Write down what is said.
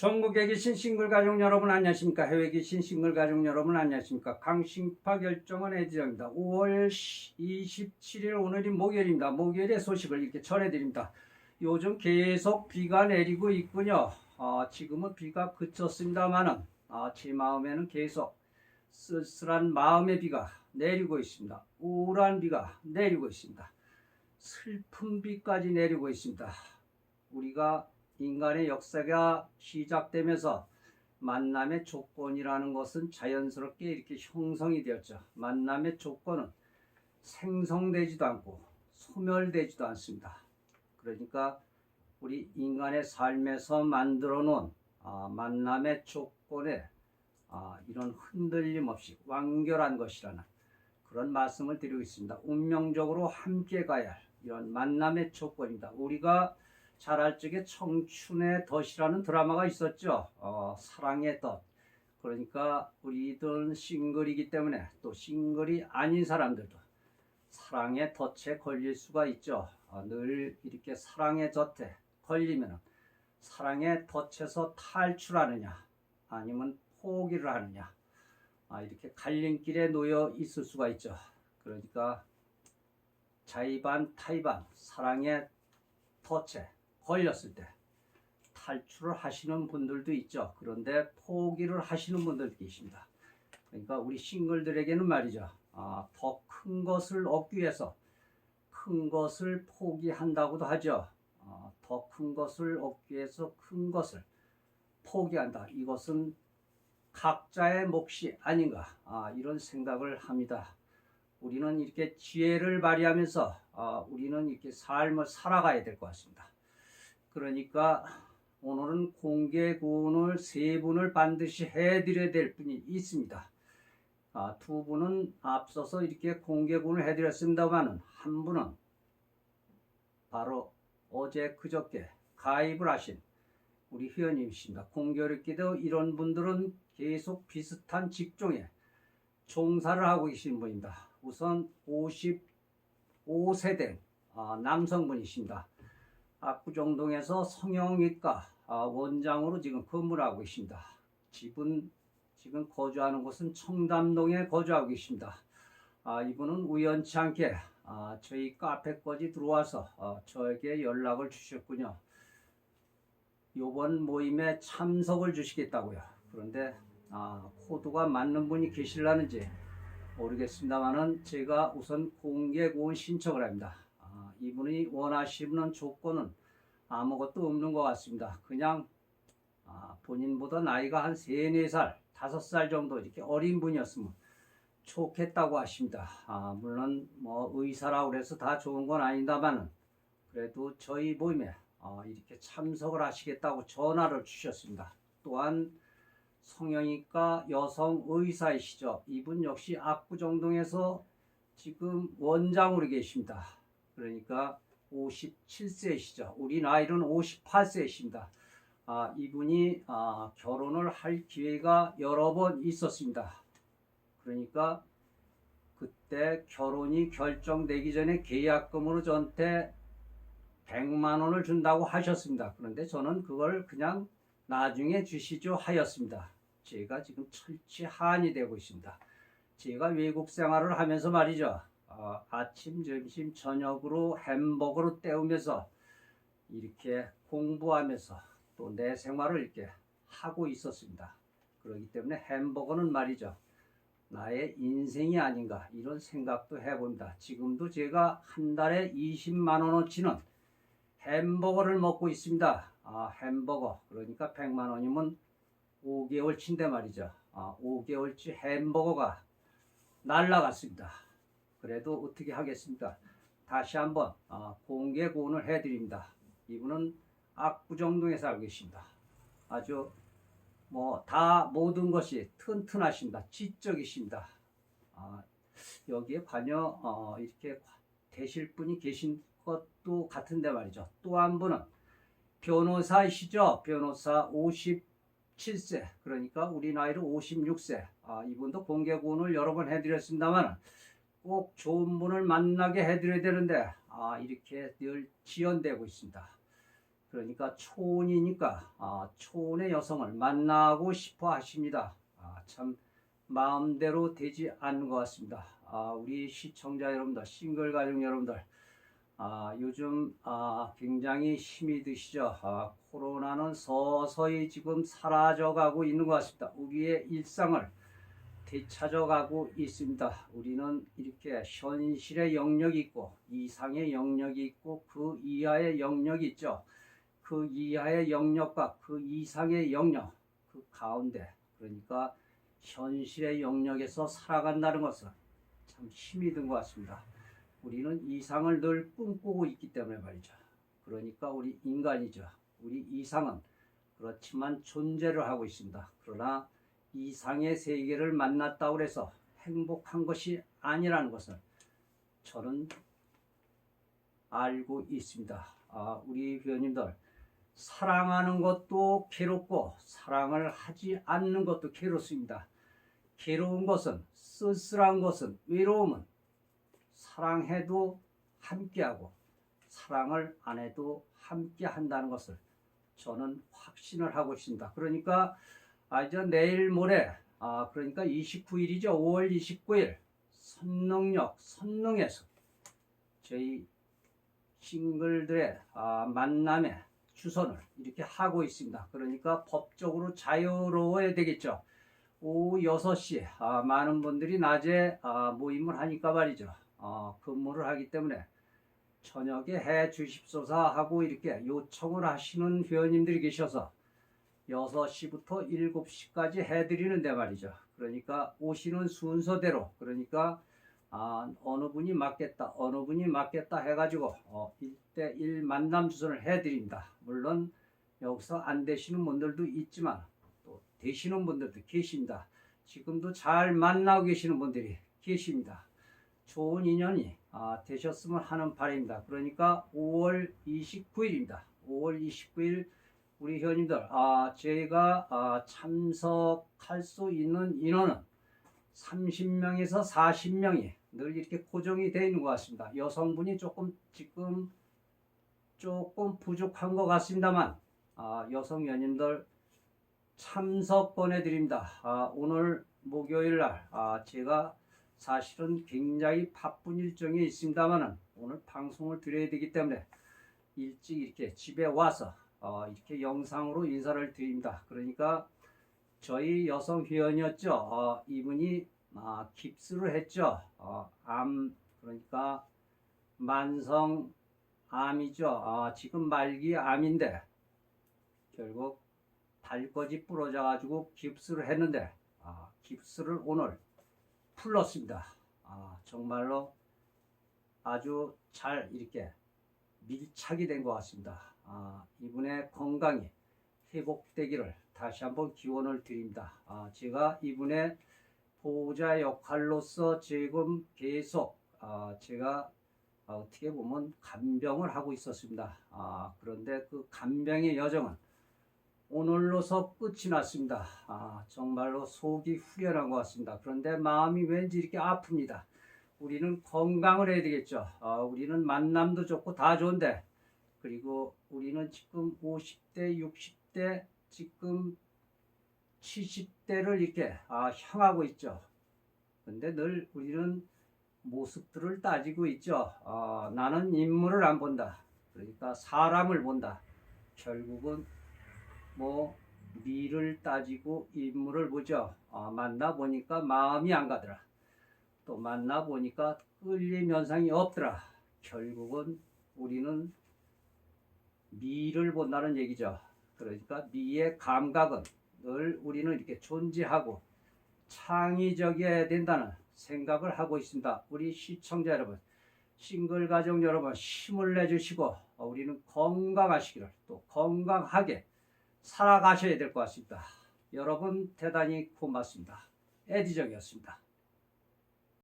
전국에 계신 싱글 가족 여러분 안녕하십니까? 해외에 계신 싱글 가족 여러분 안녕하십니까? 강신파 결정은 애지정입니다. 5월 27일 오늘이 목요일입니다. 목요일의 소식을 이렇게 전해드립니다. 요즘 계속 비가 내리고 있군요. 어, 지금은 비가 그쳤습니다만은 어, 제 마음에는 계속 쓸쓸한 마음의 비가 내리고 있습니다. 우울한 비가 내리고 있습니다. 슬픈 비까지 내리고 있습니다. 우리가 인간의 역사가 시작되면서 만남의 조건이라는 것은 자연스럽게 이렇게 형성이 되었죠. 만남의 조건은 생성되지도 않고 소멸되지도 않습니다. 그러니까 우리 인간의 삶에서 만들어 놓은 아, 만남의 조건에 아, 이런 흔들림 없이 완결한 것이라는 그런 말씀을 드리고 있습니다. 운명적으로 함께 가야 할 이런 만남의 조건입니다. 우리가 잘할 적에 청춘의 덫이라는 드라마가 있었죠. 어, 사랑의 덫. 그러니까 우리들은 싱글이기 때문에 또 싱글이 아닌 사람들도 사랑의 덫에 걸릴 수가 있죠. 어, 늘 이렇게 사랑의 덫에 걸리면 사랑의 덫에서 탈출하느냐 아니면 포기를 하느냐 아, 이렇게 갈림길에 놓여 있을 수가 있죠. 그러니까 자의반 타의반 사랑의 덫에 걸렸을 때 탈출을 하시는 분들도 있죠. 그런데 포기를 하시는 분들도 계십니다. 그러니까 우리 싱글들에게는 말이죠. 아, 더 큰 것을 얻기 위해서 큰 것을 포기한다고도 하죠. 아, 더큰 것을 얻기 위해서 큰 것을 포기한다. 이것은 각자의 몫이 아닌가 아, 이런 생각을 합니다. 우리는 이렇게 지혜를 발휘하면서 아, 우리는 이렇게 삶을 살아가야 될 것 같습니다. 그러니까 오늘은 공개 구원을 세 분을 반드시 해드려야 될 분이 있습니다. 아, 두 분은 앞서서 이렇게 공개 구원을 해드렸습니다만은 한 분은 바로 어제 그저께 가입을 하신 우리 회원님이십니다. 공교롭게도 이런 분들은 계속 비슷한 직종에 종사를 하고 계신 분입니다. 우선 55세대 아, 남성분이십니다. 압구정동에서 성형외과 아, 원장으로 지금 근무를 하고 계십니다. 집은 지금 거주하는 곳은 청담동에 거주하고 계십니다. 아, 이분은 우연치 않게 아, 저희 카페까지 들어와서 어, 저에게 연락을 주셨군요. 이번 모임에 참석을 주시겠다고요. 그런데 아, 코드가 맞는 분이 계실라는지 모르겠습니다만은 제가 우선 공개 구원 신청을 합니다. 아, 이분이 원하시는 조건은 아무것도 없는 것 같습니다. 그냥 아, 본인보다 나이가 한 3, 4살, 5살 정도 이렇게 어린 분이었으면 좋겠다고 하십니다. 아, 물론 뭐 의사라고 그래서 다 좋은 건 아닙니다만은 그래도 저희 모임에 어, 이렇게 참석을 하시겠다고 전화를 주셨습니다. 또한 성형외과 여성 의사이시죠. 이분 역시 압구정동에서 지금 원장으로 계십니다. 그러니까 57세이시죠. 우리 나이는 58세이십니다. 아, 이분이 아, 결혼을 할 기회가 여러 번 있었습니다. 그러니까 그때 결혼이 결정되기 전에 계약금으로 저한테 100만 원을 준다고 하셨습니다. 그런데 저는 그걸 그냥 나중에 주시죠 하였습니다. 제가 지금 철치 한이 되고 있습니다. 제가 외국 생활을 하면서 말이죠. 어, 아침, 점심, 저녁으로 햄버거로 때우면서 이렇게 공부하면서 또 내 생활을 이렇게 하고 있었습니다. 그렇기 때문에 햄버거는 말이죠. 나의 인생이 아닌가 이런 생각도 해봅니다. 지금도 제가 한 달에 20만 원어치는 햄버거를 먹고 있습니다. 아, 햄버거. 그러니까 100만 원이면 5개월치인데 말이죠. 아, 5개월치 햄버거가 날라갔습니다. 그래도 어떻게 하겠습니까? 다시 한번 아, 공개 고언을 해드립니다. 이분은 압구정동에 살고 계십니다. 아주 뭐 다 모든 것이 튼튼하십니다. 지적이십니다. 아, 여기에 관여 어, 이렇게 되실 분이 계신 것도 같은데 말이죠. 또 한 분은 변호사이시죠. 변호사 57세. 그러니까 우리 나이로 56세. 아, 이분도 공개 구원을 여러 번 해드렸습니다만 꼭 좋은 분을 만나게 해드려야 되는데 아, 이렇게 늘 지연되고 있습니다. 그러니까 초혼이니까 아, 초혼의 여성을 만나고 싶어 하십니다. 아, 참 마음대로 되지 않는 것 같습니다. 아, 우리 시청자 여러분들, 싱글 가족 여러분들, 아, 요즘 아, 굉장히 힘이 드시죠. 아, 코로나는 서서히 지금 사라져가고 있는 것 같습니다. 우리의 일상을 되찾아가고 있습니다. 우리는 이렇게 현실의 영역이 있고 이상의 영역이 있고 그 이하의 영역이 있죠. 그 이하의 영역과 그 이상의 영역, 그 가운데 그러니까 현실의 영역에서 살아간다는 것은 참 힘이 든 것 같습니다. 우리는 이상을 늘 꿈꾸고 있기 때문에 말이죠. 그러니까 우리 인간이죠. 우리 이상은 그렇지만 존재를 하고 있습니다. 그러나 이상의 세계를 만났다고 해서 행복한 것이 아니라는 것을 저는 알고 있습니다. 아, 우리 회원님들 사랑하는 것도 괴롭고 사랑을 하지 않는 것도 괴롭습니다. 괴로운 것은 쓸쓸한 것은 외로움은 사랑해도 함께하고 사랑을 안 해도 함께 한다는 것을 저는 확신을 하고 있습니다. 그러니까 아, 이제 내일 모레 아, 그러니까 29일이죠. 5월 29일 선릉역 선릉에서 저희 싱글들의 아, 만남의 주선을 이렇게 하고 있습니다. 그러니까 법적으로 자유로워야 되겠죠. 오후 6시 아, 많은 분들이 낮에 아, 모임을 하니까 말이죠. 아, 근무를 하기 때문에 저녁에 해 주십소사 하고 이렇게 요청을 하시는 회원님들이 계셔서 6시부터 7시까지 해드리는데 말이죠. 그러니까 오시는 순서대로 그러니까 아, 어느 분이 맞겠다, 어느 분이 맞겠다 해가지고 어, 1대1 만남 주선을 해드립니다. 물론 여기서 안 되시는 분들도 있지만 또 되시는 분들도 계십니다. 지금도 잘 만나고 계시는 분들이 계십니다. 좋은 인연이 아, 되셨으면 하는 바람입니다. 그러니까 5월 29일입니다. 5월 29일 우리 회원님들 아, 제가 아, 참석할 수 있는 인원은 30명에서 40명이 늘 이렇게 고정이 되어 있는 것 같습니다. 여성분이 조금 지금 조금 부족한 것 같습니다만 아, 여성 연인들 참석 보내드립니다. 아, 오늘 목요일 날 아, 제가 사실은 굉장히 바쁜 일정이 있습니다만은 오늘 방송을 드려야 되기 때문에 일찍 이렇게 집에 와서 어, 이렇게 영상으로 인사를 드립니다. 그러니까 저희 여성 회원이었죠. 어, 이분이 아, 깁스를 했죠. 어, 암 그러니까 만성 암이죠. 아, 지금 말기 암인데 결국 발거지 부러져 가지고 깁스를 했는데 아, 깁스를 오늘 풀렀습니다. 아, 정말로 아주 잘 이렇게 밀착이 된 것 같습니다. 아, 이분의 건강이 회복되기를 다시 한번 기원을 드립니다. 아, 제가 이분의 보호자 역할로서 지금 계속 아, 제가 아, 어떻게 보면 간병을 하고 있었습니다. 아, 그런데 그 간병의 여정은 오늘로서 끝이 났습니다. 아, 정말로 속이 후련한 것 같습니다. 그런데 마음이 왠지 이렇게 아픕니다. 우리는 건강을 해야 되겠죠. 아, 우리는 만남도 좋고 다 좋은데, 그리고 우리는 지금 50대, 60대, 지금 70대를 이렇게 아, 향하고 있죠. 근데 늘 우리는 모습들을 따지고 있죠. 아, 나는 인물을 안 본다. 그러니까 사람을 본다. 결국은 뭐 미를 따지고 인물을 보죠. 아, 만나 보니까 마음이 안 가더라. 또 만나 보니까 끌림 현상이 없더라. 결국은 우리는 미를 본다는 얘기죠. 그러니까 미의 감각은 늘 우리는 이렇게 존재하고 창의적이어야 된다는 생각을 하고 있습니다. 우리 시청자 여러분, 싱글 가족 여러분 힘을 내주시고 어, 우리는 건강하시기를 또 건강하게 살아가셔야 될 것 같습니다. 여러분 대단히 고맙습니다. 에디정이었습니다.